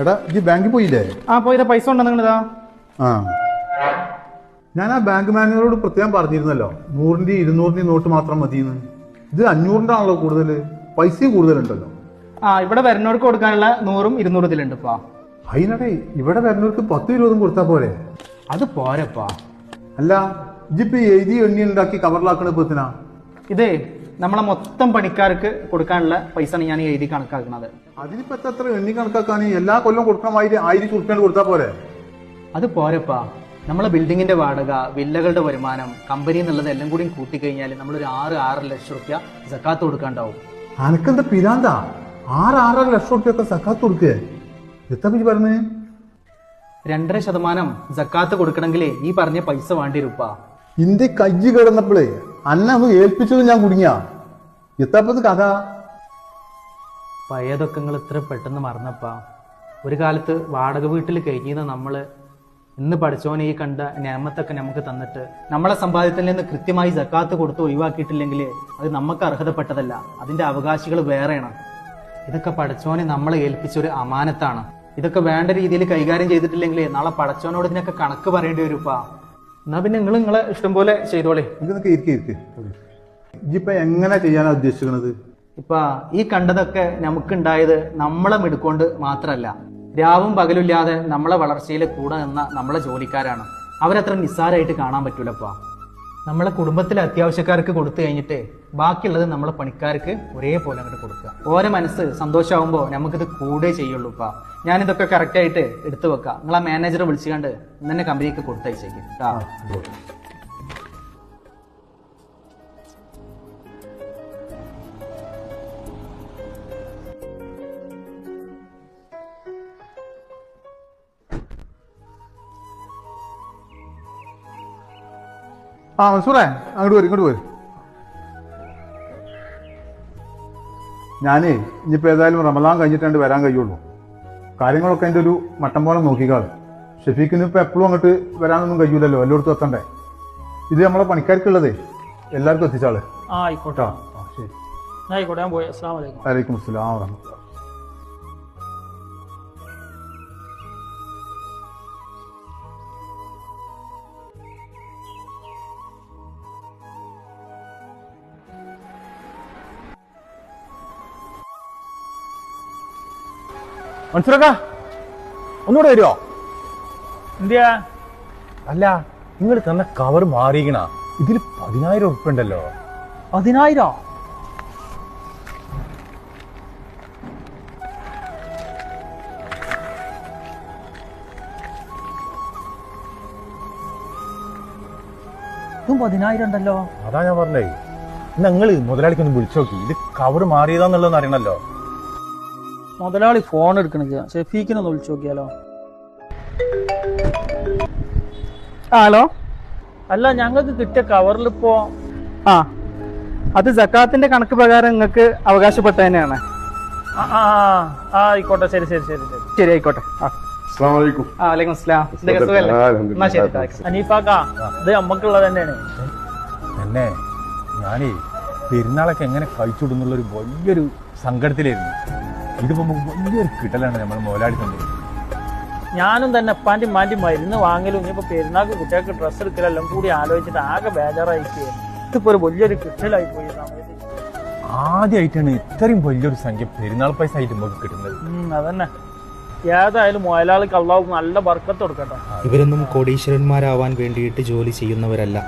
എടാ ഈ ബാങ്കിൽ പോയില്ലേ? ആ പോയി പൈസ ഉണ്ടോ നിങ്ങളിതാ? ആ. ഞാൻ ആ ബാങ്ക് മാനേജറോട് പ്രത്യേകം പറഞ്ഞിരുന്നല്ലോ നൂറിന്റെ ഇരുന്നൂറിന്റെ നോട്ട് മാത്രം മതിയെന്ന്. ഇത് അഞ്ഞൂറിന്റെ ആണല്ലോ കൂടുതൽ പൈസയും കൂടുതലുണ്ടല്ലോ. ആ ഇവിടെ വരുന്നവർക്ക് കൊടുക്കാനുള്ള നൂറും ഇരുന്നൂറും ഇതിലുണ്ട് ഇപ്പാ അതിനടേ ഇവിടെ വരുന്നവർക്ക് പത്ത് ഇരുപതും കൊടുത്താ പോരെ. അത് പോരപ്പാ. അല്ല ഇജിപ്പോ എഴുതി എണ്ണി ഉണ്ടാക്കി കവറിലാക്കണ ഇപ്പത്തിനാ ഇതേ നമ്മളെ മൊത്തം പണിക്കാർക്ക് കൊടുക്കാനുള്ള പൈസ ഞാൻ എഴുതി കണക്കാക്കുന്നത്. അതിനിപ്പോ എത്ര എണ്ണി കണക്കാക്കാൻ എല്ലാ കൊല്ലം കൊടുക്കണ മാതിരി ആയിരം ഉറുപ്പ്യാണ് കൊടുത്താൽ പോരെ? അത് പോരപ്പാ. നമ്മളെ ബിൽഡിങ്ങിന്റെ വാടക വില്ലകളുടെ വരുമാനം കമ്പനി എന്നുള്ളത് എല്ലാം കൂടി കൂട്ടിക്കഴിഞ്ഞാൽ നമ്മളൊരു ആറ് ആറ് ലക്ഷം റുപ്യ സക്കാത്ത് കൊടുക്കാണ്ടാവും. അനക്കെന്താ പിരാന്താ? ആറ് ആറര ലക്ഷം ഉറുപ്പ്യൊക്കെ സക്കാത്ത് കൊടുക്കേ? എത്ര പറ്റി പറഞ്ഞേ? രണ്ടര ശതമാനം സക്കാത്ത് കൊടുക്കണമെങ്കിൽ ഈ പറഞ്ഞ പൈസ വേണ്ടിരുപ്പാ ഇന്ത്യ കയ്യ് കിടന്നപ്പോഴേ അന്നെ ഒന്ന് ഏൽപ്പിച്ചത് ഞാൻ കുടുങ്ങിയ. എത്തപ്പത് കഥ. പഴയതൊക്കെ ഇത്ര പെട്ടെന്ന് മറന്നപ്പാ. ഒരു കാലത്ത് വാടക വീട്ടിൽ കഴിഞ്ഞിരുന്ന നമ്മൾ ഇന്ന് പഠിച്ചോനെ ഈ കണ്ട നിയമത്തൊക്കെ നമുക്ക് തന്നിട്ട് നമ്മളെ സമ്പാദ്യത്തിൽ നിന്ന് കൃത്യമായി ജക്കാത്ത് കൊടുത്ത് ഒഴിവാക്കിയിട്ടില്ലെങ്കിൽ അത് നമുക്ക് അർഹതപ്പെട്ടതല്ല. അതിന്റെ അവകാശികൾ വേറെയാണ്. ഇതൊക്കെ പഠിച്ചോനെ നമ്മളെ ഏൽപ്പിച്ചൊരു അമാനത്താണ്. ഇതൊക്കെ വേണ്ട രീതിയിൽ കൈകാര്യം ചെയ്തിട്ടില്ലെങ്കിൽ നാളെ പടച്ചോനോട് ഇതിനൊക്കെ കണക്ക് പറയേണ്ടി വരുപ്പാ. എന്നാ പിന്നെ നിങ്ങൾ നിങ്ങളെ ഇഷ്ടം പോലെ ചെയ്തോളേ. ഇതൊക്കെ ഇരിക്കെ ഇരിക്കെ. ഇജിപ്പോ എങ്ങനെ ചെയ്യാനാ ഉദ്ദേശിക്കുന്നത് ഇപ്പൊ ഈ കണ്ടതൊക്കെ നമുക്കുണ്ടായത് നമ്മളെ മിടുക്കൊണ്ട് മാത്രല്ല. രാവും പകലില്ലാതെ നമ്മളെ വളർച്ചയിൽ കൂടെ നിന്ന നമ്മളെ ജോലിക്കാരാണ്. അവരത്ര നിസ്സാരമായിട്ട് കാണാൻ പറ്റൂലപ്പാ. നമ്മളെ കുടുംബത്തിലെ അത്യാവശ്യക്കാർക്ക് കൊടുത്തു കഴിഞ്ഞിട്ട് ബാക്കിയുള്ളത് നമ്മളെ പണിക്കാർക്ക് ഒരേപോലെ അങ്ങോട്ട് കൊടുക്കുക. ഓരോ മനസ്സ് സന്തോഷമാകുമ്പോൾ നമുക്കിത് കൂടെ ചെയ്യുള്ളൂ ഇപ്പം ഞാനിതൊക്കെ കറക്റ്റായിട്ട് എടുത്തു വെക്കാം. നിങ്ങൾ ആ മാനേജറെ വിളിച്ചുകൊണ്ട് ഇന്നെ കമ്പനിക്ക് കൊടുത്തയച്ചേക്കും ആ മൻസൂറേ അങ്ങോട്ട് വരും ഇങ്ങോട്ട് വരും. ഞാനേ ഇനിയിപ്പോൾ ഏതായാലും റമലാൻ കഴിഞ്ഞിട്ടാണ്ട് വരാൻ കഴിയുള്ളൂ. കാര്യങ്ങളൊക്കെ എന്റെ ഒരു മട്ടം പോലെ നോക്കിക്കാളും ഷെഫീഖിന് ഇപ്പോൾ എപ്പോഴും അങ്ങോട്ട് വരാനൊന്നും കഴിയൂലല്ലോ എല്ലായിടത്തും എത്തണ്ടേ? ഇത് നമ്മളെ പണിക്കാർക്കുള്ളതേ. എല്ലാവർക്കും എത്തിച്ചാൾ. ആയിക്കോട്ടെ. ആ ശരി. ആയിക്കോട്ടെ ഞാൻ പോയി. അസ്സാം വലൈക്കും വലൈക്കും അസ്സലാം വറഹ്മത്തുള്ളാഹി മൻസൂറക്ക ഒന്നുകൂടെ വരുമോ എന്തിയാ? അല്ല നിങ്ങൾ തന്ന കവർ മാറിയിക്കണ ഇതിൽ പതിനായിരം ഉറുപ്പ ഉണ്ടല്ലോ പതിനായിരം? ഇതും പതിനായിരം ഉണ്ടല്ലോ. അതാ ഞാൻ പറഞ്ഞേ. നിങ്ങൾ മുതലാളിക്കൊന്ന് വിളിച്ചു നോക്കി. ഇത് കവർ മാറിയതാന്നുള്ളതെന്ന് അറിയണല്ലോ. മുതലാളി ഫോൺ എടുക്കണില്ല ഷെഫീഖിനെ ഒന്ന് വിളിച്ചു നോക്കിയാലോ? ആ ഹലോ? അല്ല ഞങ്ങൾക്ക് കിട്ടിയ കവറിൽ ഇപ്പോ ആ അത് ജക്കാത്തിന്റെ കണക്ക് പ്രകാരം നിങ്ങൾക്ക് അവകാശപ്പെട്ട തന്നെയാണ്. ആയിക്കോട്ടെ ശരി ശരി ശരി ശരി. ശരി ആയിക്കോട്ടെ. ആ. അസ്സാം വലൈക്കും ആ, വലൈക്കും അസ്സലാം. എന്തൊക്കെ സുഖല്ലേ എന്നാ ശരി അനീഫാക്ക ഇത് നമ്മക്കുള്ളത് തന്നെയാണ്. എന്നെ ഞാനേ പെരുന്നാളൊക്കെ എങ്ങനെ കഴിച്ചുവിടുന്നുള്ളൊരു വലിയൊരു സങ്കടത്തിലായിരുന്നു. ഇതിപ്പോ വലിയൊരു കിട്ടലാണ് നമ്മൾ മുതലാളി തന്നത് ഞാനും തന്നെ എപ്പാന്റെ മാറ്റി മരുന്ന് വാങ്ങലും ഇനിയിപ്പോ പെരുന്നാക്ക് കുട്ടികൾക്ക് ഡ്രസ്സ് എടുക്കലെല്ലാം കൂടി ആലോചിച്ചിട്ട് ആകെ ബേജാറായിട്ട് ഇതിപ്പോ ഒരു വലിയൊരു കിട്ടലായി പോയി സമയത്ത്. ആദ്യമായിട്ടാണ് ഇത്രയും വലിയൊരു സംഖ്യ പെരുന്നാൾ പൈസ ആയിട്ട് നമുക്ക് കിട്ടുന്നത്. അതന്നെ. ഏതായാലും മുതലാളിക്ക് അള്ളാഹു നല്ല ബർക്കത്ത് കൊടുക്കട്ടെ. ഇവരൊന്നും കോടീശ്വരന്മാരാവാൻ വേണ്ടിയിട്ട് ജോലി ചെയ്യുന്നവരല്ല.